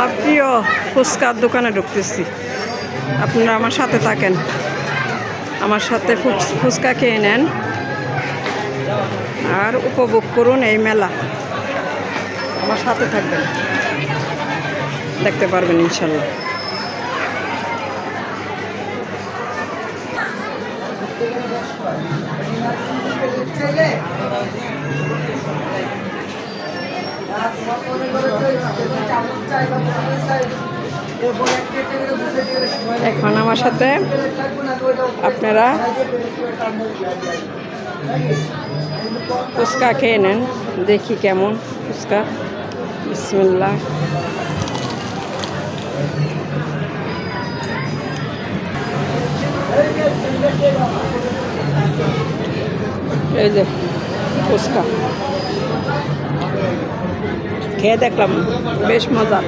আমার প্রিয় ফুচকার দোকানে ঢুকতেছি। আপনারা আমার সাথে থাকেন। আমার সাথে ফুচ- ফুচকা খেয়ে নেন। আর উপভোগ করুন এই মেলা। আমার সাথে থাকবেন। দেখতে পারবেন ইনশাল্লাহ। এখন আমার সাথে আপনারা ফুচকা খেয়ে নেন দেখি কেমন ফুচকা। বিসমিল্লা এই যে ফুচকা। খেয়ে দেখলাম বেশ মজা।